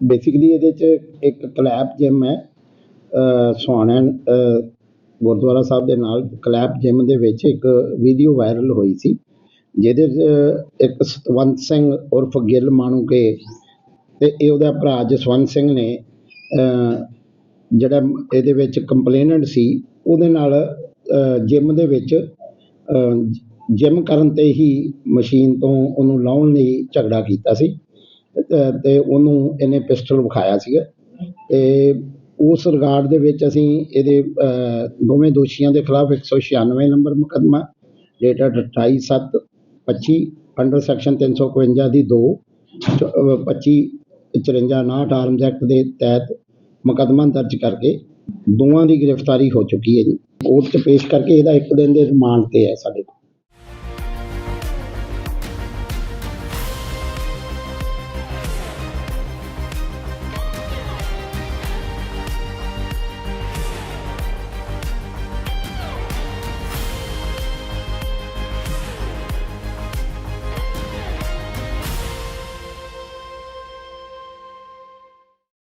Basically ਇਹਦੇ ਚ ਇੱਕ ਕਲੈਪ ਜਿਮ ਹੈ ਅ ਸੁਹਾਣਾ ਗੁਰਦੁਆਰਾ ਸਾਹਿਬ ਦੇ ਨਾਲ ਕਲੈਪ ਜਿਮ ਦੇ ਵਿੱਚ ਇੱਕ ਵੀਡੀਓ ਵਾਇਰਲ ਹੋਈ ਸੀ, ਜਿਹਦੇ 'ਚ ਇੱਕ ਸਤਵੰਤ ਸਿੰਘ ਉਰਫ ਗਿੱਲ ਮਾਣੂ ਕੇ ਤੇ ਇਹ ਉਹਦਾ ਭਰਾ ਜਸਵੰਤ ਸਿੰਘ ਨੇ ਜਿਹੜਾ ਇਹਦੇ ਵਿੱਚ ਕੰਪਲੇਨੈਂਟ ਸੀ, ਉਹਦੇ ਨਾਲ ਜਿਮ ਦੇ ਵਿੱਚ ਜਿਮ ਕਰਨ ਤੇ ਹੀ ਮਸ਼ੀਨ ਤੋਂ ਉਹਨੂੰ ਲਾਉਣ ਲਈ ਝਗੜਾ ਕੀਤਾ ਸੀ। ਤੇ ਉਹਨੂੰ ਇਹਨੇ ਪਿਸਟਲ ਵਿਖਾਇਆ ਸੀਗਾ। ਤੇ ਉਸ ਰਿਗਾਰਡ ਦੇ ਵਿੱਚ ਅਸੀਂ ਇਹਦੇ ਦੋਵੇਂ ਦੋਸ਼ੀਆਂ ਦੇ ਖਿਲਾਫ 196 ਨੰਬਰ ਮੁਕੱਦਮਾ ਡੇਟਡ 28/7/25 ਅੰਡਰ ਸੈਕਸ਼ਨ 351 ਦੀ 2 25 54 59 ਆਰਮਜ਼ ਐਕਟ ਦੇ ਤਹਿਤ ਮੁਕੱਦਮਾ ਦਰਜ ਕਰਕੇ ਦੋਵਾਂ ਦੀ ਗ੍ਰਿਫਤਾਰੀ ਹੋ ਚੁੱਕੀ ਹੈ ਜੀ। ਕੋਰਟ 'ਚ ਪੇਸ਼ ਕਰਕੇ ਇਹਦਾ ਇੱਕ ਦਿਨ ਦੇ ਰਿਮਾਂਡ ਤੇ ਹੈ ਸਾਡੇ ਕੋਲ।